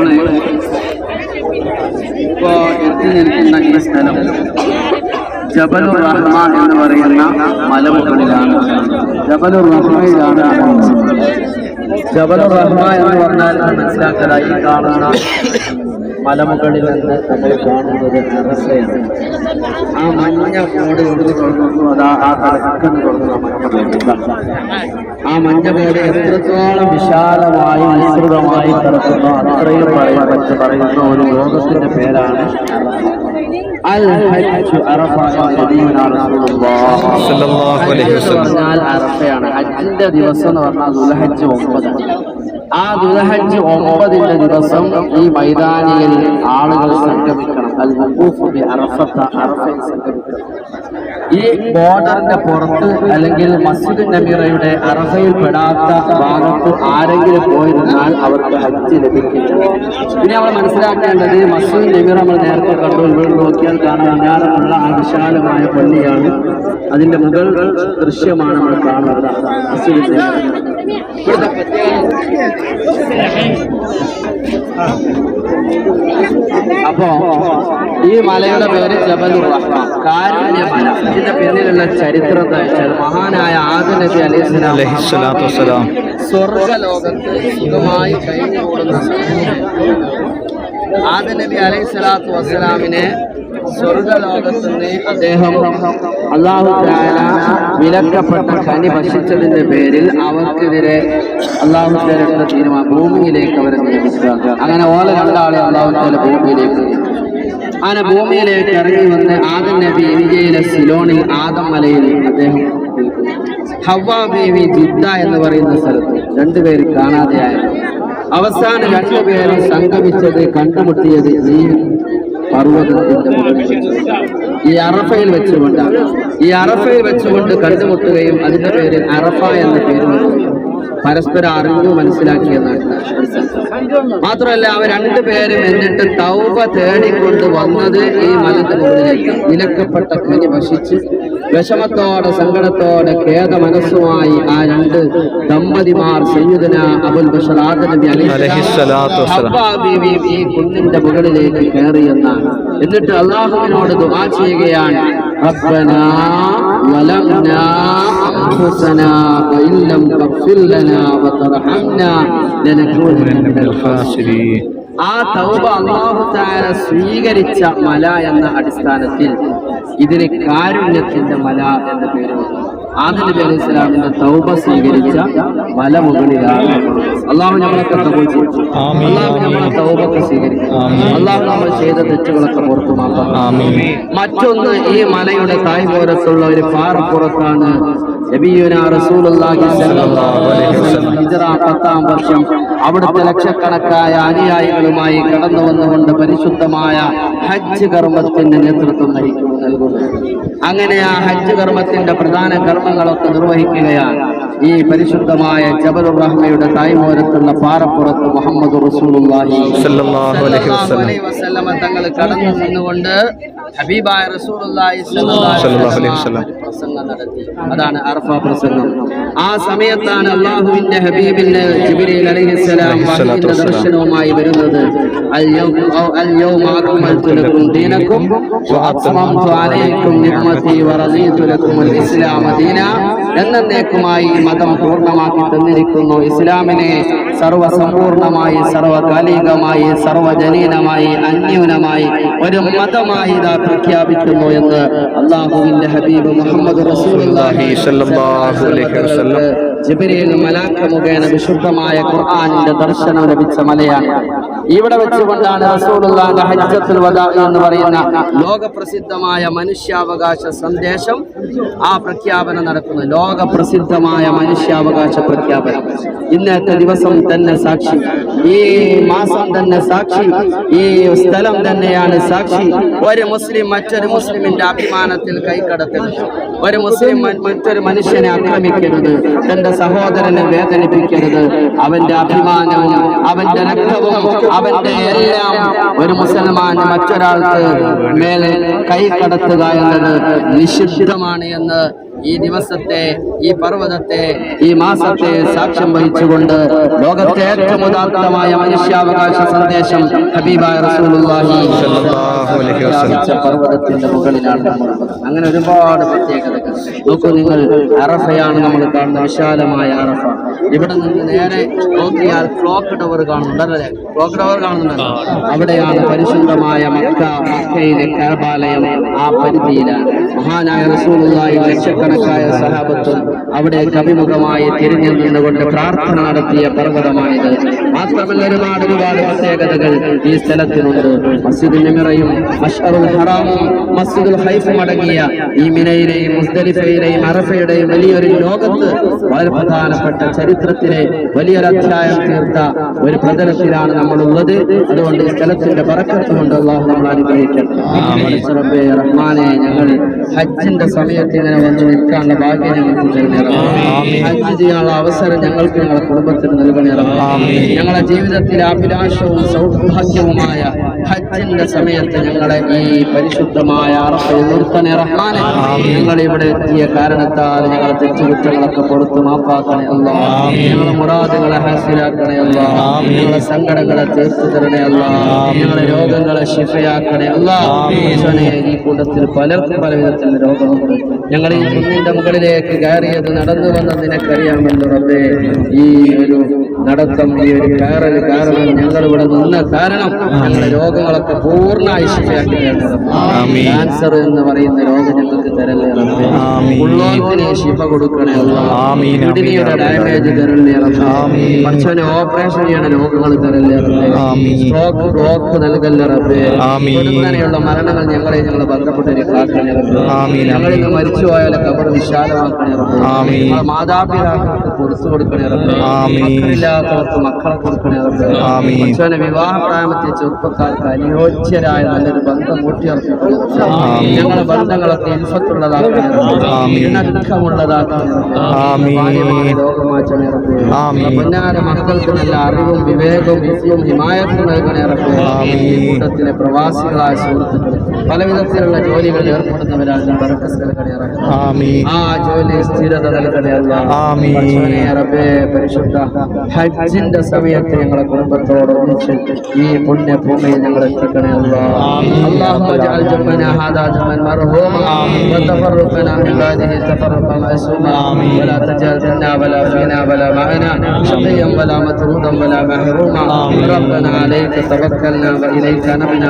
നമ്മൾ ഇപ്പോ എത്തി നിൽക്കുന്ന സ്ഥലം ജബലുർ റഹ്മ എന്ന് പറയുന്ന മലമുകളിലാണ്. ജബലുർ റഹ്മയിലാണ് ജബലുർ റഹ്മ എന്ന് പറഞ്ഞാൽ മനസ്സിലാക്കലായി കാണുന്ന മലമുകളിൽ നിന്ന് നമ്മൾ കാണുന്നത് ടെറസയാണ് ആ മഞ്ഞ മോട് എന്ത് തുറന്നു അതാ ആ തലക്കന്ന് തുറന്നു ആ മഞ്ഞ മോട് എത്രത്തോളം വിശാലമായി വിസ്തൃതമായി കിടക്കുന്നു അത്രയും പറയാൻ പറ്റി പറയുന്ന ഒരു ലോകത്തിന്റെ പേരാണ്. അൽ ഹജ്ജ് അറഫ പറഞ്ഞാൽ അറഫയാണ്. ഹജ്ജിന്റെ ദിവസം എന്ന് പറഞ്ഞാൽ ദുൽഹജ്ജ് ഒമ്പതാണ് ആ ദുൽഹജ്ജ് ഒമ്പതിന്റെ ദിവസം ഈ മൈതാനിയിൽ ആളുകൾ സംഗമിക്കണം. ഈ ബോർഡറിന്റെ പുറത്ത് അല്ലെങ്കിൽ മസ്ജിദ് നബീറയുടെ അറഫയിൽ പെടാത്ത ഭാഗത്ത് ആരെങ്കിലും പോയിരുന്നാൽ അവർക്ക് ഹജ്ജ് ലഭിക്കില്ല. ഇനി നമ്മൾ മനസ്സിലാക്കേണ്ടത് മസ്ജിദ് നബീർ നമ്മൾ നേരത്തെ കണ്ടു. വീട് നോക്കിയാൽ കാണാൻ അനാരമുള്ള ആ വിശാലമായ പള്ളിയാണ്. അതിന്റെ മുകൾ ദൃശ്യമാണ് നമ്മൾ കാണുന്നത്. മസ്ജിദ് നബീർ ഇവിടുത്തെ അപ്പോ ഈ മലയുടെ പേര് ജബലുർ റഹ്മാൻ. കാരുണ്യ മല. ഇതിന്റെ പിന്നിലുള്ള ചരിത്രം എന്താ മഹാനായ ആദ നബി അലൈഹി അലൈഹിസ്സലാത്തു വസ്സലാം. സ്വർഗലോകത്ത് സുഖമായി കഴിഞ്ഞുകൂടുന്ന ആദ്യ നബി അലൈഹി സ്വലാത്തു വസ്സലാമിനെ അദ്ദേഹം അള്ളാഹു താല വിലക്കപ്പെട്ട കനി ഭക്ഷിച്ചതിന്റെ പേരിൽ അവർക്കെതിരെ അള്ളാഹു താല എടുത്ത തീരുമാനം ഭൂമിയിലേക്ക് അവരെ നിയമിക്കുക അങ്ങനെ ഓല രണ്ടാളെ അള്ളാഹു താല ഭൂമിയിലേക്ക്. അങ്ങനെ ഭൂമിയിലേക്ക് ഇറങ്ങി വന്ന് ആദം നബി ഇന്ത്യയിലെ സിലോണിൽ ആദം മലയിൽ അദ്ദേഹം ഹവാ ബേബി ജിദ്ദ എന്ന് പറയുന്ന സ്ഥലത്ത് രണ്ടുപേര് കാണാതെയായിരുന്നു അവസാനം രണ്ടുപേരും സംഗമിച്ചത് കണ്ടുമുട്ടിയത് ഈ പർവതത്തിന്റെ ഈ അറഫയിൽ വെച്ചുകൊണ്ട് ഈ അറഫയിൽ വെച്ചുകൊണ്ട് കണ്ടുമുട്ടുകയും അതിന്റെ പേര് അറഫ എന്ന പേര്. പരസ്പരം അറിഞ്ഞു മനസ്സിലാക്കിയെന്നാണ് മാത്രമല്ല അവർ രണ്ടുപേരും എന്നിട്ട് തൗബ തേടിക്കൊണ്ട് വന്നത് ഈ മലന്റെ മുകളിലേക്ക് വിലക്കപ്പെട്ട കനി ഭക്ഷിച്ച് വിഷമത്തോടെ സങ്കടത്തോടെ ഖേദ മനസ്സുമായി ആ രണ്ട് ദമ്പതിമാർ സയ്യിദന അബുൽ ബഷർ ആദ നബി അലൈഹിസ്സലാത്തു വസ്സലാം. ഹവ്വ ബീവിയും ഈ കുന്നിന്റെ മുകളിലേക്ക് കയറിയെന്നാണ് എന്നിട്ട് അള്ളാഹുവിനോട് ദുആ ചെയ്യുകയാണ് ربنا ظلمنا أنفسنا وإن لم تغفر لنا وترحمنا لنكونن من الخاسرين ആ തൗബ അള്ളാഹു താര സ്വീകരിച്ച മല എന്ന അടിസ്ഥാനത്തിൽ ഇതിന് കാരുണ്യത്തിന്റെ മല എന്ന പേര് വന്നു. ആദം നബി അലൈഹി സ്വലാമിന്റെ തൗബ സ്വീകരിച്ച മല മുകളിലാണ് അള്ളാഹു നമ്മളൊക്കെ തൗബ ചെയ്തു. ആമീൻ. അള്ളാഹു നമ്മളെ തൗബൊക്കെ സ്വീകരിക്കും ആമീൻ. അള്ളാഹു നമ്മൾ ചെയ്ത തെറ്റുകളൊക്കെ പുറത്തു മാത്രം മറ്റൊന്ന് ഈ മലയുടെ തായ്പോരത്തുള്ള ഒരു പാറപ്പുറത്താണ് പത്താം വർഷം അവിടുത്തെ ലക്ഷക്കണക്കായ അനുയായികളുമായി കടന്നു വന്നുകൊണ്ട് പരിശുദ്ധമായ ഹജ്ജ് കർമ്മത്തിന്റെ നേതൃത്വം നൽകുന്നു. അങ്ങനെ ആ ഹജ്ജ് കർമ്മത്തിന്റെ പ്രധാന കർമ്മങ്ങളൊക്കെ നിർവഹിക്കുകയാണ്. ഈ പരിശുദ്ധമായ ജബലുർ റഹ്മയുടെ തായ്മോരത്തുള്ള പാറപ്പുറത്ത് മുഹമ്മദ് റസൂലുള്ളാഹി സ്വല്ലല്ലാഹു അലൈഹി വസല്ലം. വസല്ലമ തങ്ങൾ കടന്നു നിന്നുകൊണ്ട് ഹബീബായ റസൂലുള്ളാഹി സ്വല്ലല്ലാഹു അലൈഹി വസല്ലം. പ്രസംഗം നടത്തി. അതാണ് അർഫ പ്രസംഗം. ആ സമയത്താണ് അള്ളാഹുവിന്റെ ഹബീബിന്റെ ജിബ്രീൽ അലൈഹിസ്സലാം വഹീന്റെ ദർശനവുമായി വരുന്നത്. അൽ യൗമ അൽ യൗമ അക്മൽതു ലക്കും ദീനക്കും വഅത്മംതു അലൈക്കും നിഅമതി വറദീതു ലക്കും അൽ ഇസ്ലാമ ദീന. എന്നേക്കുമായി മതം പൂർണമാക്കി തന്നിരിക്കുന്നു. ഇസ്ലാമിനെ സർവസമ്പൂർണമായി സർവകാലികമായി സർവജനീനമായി അന്യൂനമായി ഒരു മതമായി ഇതാ പ്രഖ്യാപിക്കുന്നു എന്ന് അള്ളാഹുവിന്റെ ഹബീബ് മുഹമ്മദ് റസൂലുള്ളാഹി മുഖേന വിശുദ്ധമായ ഖുർആാനിന്റെ ദർശനം ലഭിച്ച മലയാണ്. ഇവിടെ വെച്ചുകൊണ്ടാണ് റസൂലുള്ളാഹിന്റെ ഹജ്ജത്തുൽ എന്ന് പറയുന്ന ലോകപ്രസിദ്ധമായ മനുഷ്യാവകാശ സന്ദേശം ആ പ്രഖ്യാപനം നടക്കുന്നത് ലോകപ്രസിദ്ധമായ മനുഷ്യാവകാശ പ്രഖ്യാപനം. ഇന്നത്തെ ദിവസം തന്നെ സാക്ഷി. ഈ മാസം തന്നെ സാക്ഷി. ഈ സ്ഥലം തന്നെയാണ് സാക്ഷി. ഒരു മുസ്ലിം മറ്റൊരു മുസ്ലിമിന്റെ അഭിമാനത്തിൽ കൈക്കടത്തരുത് ഒരു മുസ്ലിം മറ്റൊരു മനുഷ്യനെ ആക്രമിക്കരുത്. തന്റെ സഹോദരനെ വേദനിപ്പിക്കരുത്. അവന്റെ അഭിമാനവും അവന്റെ രക്തവും അവന്റെ എല്ലാം ഒരു മുസൽമാൻ മറ്റൊരാൾക്ക് മേലെ കൈ കടത്തുക എന്നത് നിഷിദ്ധമാണ് എന്ന് ഈ ദിവസത്തെ ഈ പർവതത്തെ ഈ മാസത്തെ സാക്ഷ്യം വഹിച്ചുകൊണ്ട് ലോകത്തെ ഏറ്റവും ഉദാത്തമായ മനുഷ്യാവകാശ സന്ദേശം ഹബീബായ റസൂലുള്ളാഹി പർവതത്തിന്റെ മുകളിലാണ് അങ്ങനെ ഒരുപാട് പ്രത്യേകതകൾ. നോക്കൂ നിങ്ങൾ അറഫയാണ് നമ്മൾ കാണുന്ന വിശാലമായ അറഫ. ഇവിടെ നിന്ന് നേരെ നോക്കിയാൽ ക്ലോക്ക് ടവർ കാണുന്നുണ്ടല്ലേ? ക്ലോക്ക് ടവർ കാണുന്നുണ്ടല്ലോ. അവിടെയാണ് പരിശുദ്ധമായ മക്ക മക്കയിലെ കഅബാലയം ആ പരിധിയിലാണ്. മഹാനായ റസൂലുള്ളാഹി ലക്ഷക്കണക്കായ സഹാബത്തും അവിടെ അഭിമുഖമായി തിരിഞ്ഞു നിന്നുകൊണ്ട് പ്രാർത്ഥന നടത്തിയ പർവതമാണിത്. മാത്രമല്ല ഒരുപാട് ഒരുപാട് പ്രത്യേകതകൾ ഈ സ്ഥലത്തിനുണ്ട്. മസ്ജിദ് നിമിറയും അഷറുൽ ഹറാമും മസ്ജിദുൽ ഹൈഫും അടങ്ങിയ ഈ മിനയിലെയും മുസ്തലിഫയിലെയും അറഫയുടെയും വലിയൊരു ലോകത്ത് വളരെ പ്രധാനപ്പെട്ട ചരിത്രത്തിലെ വലിയൊരു അധ്യായം തീർത്ത ഒരു പ്രതലത്തിലാണ് നമ്മളുള്ളത്. അതുകൊണ്ട് ഈ സ്ഥലത്തിന്റെ പറക്കത്ത് കൊണ്ട് അള്ളാഹു നമ്മൾ അനുഗ്രഹിക്കട്ടെ. റഹ്മാനെ ഞങ്ങൾ ഹജ്ജിന്റെ സമയത്ത് ഇങ്ങനെ വന്ന് നിൽക്കാനുള്ള ഭാഗ്യം ഞങ്ങൾക്ക്. ഹജ്ജ് ചെയ്യാനുള്ള അവസരം ഞങ്ങൾക്ക് ഞങ്ങളുടെ കുടുംബത്തിന് നൽകണേ റബ്ബേ. ഞങ്ങളുടെ ജീവിതത്തിൽ അഭിലാഷവും സൗഭാഗ്യവുമായ ഹജ്ജിന്റെ സമയത്ത് ഞങ്ങളെ ഈ പരിശുദ്ധമായ റഹ്മാനെ. ഞങ്ങൾ ഇവിടെ എത്തിയ കാരണത്താൽ ഞങ്ങളെ തെറ്റുകുറ്റങ്ങളൊക്കെ പുറത്ത് മാപ്പാക്കണയല്ല ഞങ്ങളെ മുറാദുകളെ ഹാസിലാക്കണേ അല്ല. ഞങ്ങളെ സങ്കടങ്ങളെ തീർത്തു തരണയല്ല ഞങ്ങളെ രോഗങ്ങളെ ശിഫയാക്കണയല്ല ഈ കൂട്ടത്തിൽ പലർക്കും പല വിധത്തിൽ രോഗമുണ്ട് ഞങ്ങൾ ഈ കുന്നിന്റെ മുകളിലേക്ക് കയറിയത് നടന്നു വന്ന നിനക്കറിയാമല്ലോ റബ്ബേ. ഈ ഒരു നടത്തം ഈ ഒരു കയറൽ കാരണം ഞങ്ങൾ ഇവിടെ നിന്ന കാരണം ഞങ്ങളുടെ രോഗങ്ങളൊക്കെ തരണേ റബ്ബേ. ക്യാൻസർ എന്ന് പറയുന്ന രോഗം ഞങ്ങൾക്ക് തരല്ലേ ഉള്ളോത്തിന് ശിഫ കൊടുക്കണേ. കിഡ്നിയുടെ ഡാമേജ് തരല്ലേ റബ്ബേ. ഓപ്പറേഷൻ ചെയ്യണ രോഗങ്ങൾ തരല്ലേ. സ്ട്രോക്ക് ബ്ലോക്ക് നൽകല്ലേ റബ്ബേ ആമീൻ. മരണങ്ങൾ ഞങ്ങളെ ഞങ്ങൾ ബന്ധപ്പെട്ടവരെ കാക്കണേ ഞങ്ങളിന്ന് മരിച്ചു പോയാലൊക്കെ കബർ വിശാലമാക്കണേ മാതാപിതാക്കൾക്ക് കൊടുത്തു കൊടുക്കണേ റബ്ബേ. മക്കളില്ലാത്തവർക്ക് മക്കളെ കൊടുക്കണേ. മനുഷ്യനെ വിവാഹ ചെറുപ്പക്കാർക്ക് അനുയോജ്യരായ നല്ലൊരു ബന്ധം. ആമീൻ. ഞങ്ങളുടെ ബന്ധങ്ങളൊക്കെ. പൊന്നാര മക്കൾക്ക് നല്ല അറിവും വിവേകവും വിദ്യയും ഹിമായത്തും നൽകണേ കൂട്ടത്തിലെ പ്രവാസികളായ സുഹൃത്തുക്കൾ പല വിധത്തിലുള്ള ജോലികളിൽ ഏർപ്പെടുന്നവരാണ് ആ ജോലി സ്ഥിരത നൽകണേ പരിശുദ്ധ ഹജ്ജിന്റെ സമയത്ത് ഞങ്ങളെ കുടുംബത്തോട് ഒന്നിച്ച് ഈ പുണ്യ ഭൂമിയിൽ ഞങ്ങൾ എത്തിക്കണേ അല്ലാ. اللهم اجعل جمعنا هذا جمعا مرحوما وتفرقنا من بعده تفرقا معصوما ولا تجعل منا ولا فينا ولا معنا شقيا ولا مطرودا ولا محروما ربنا عليك توكلنا واليك نبنا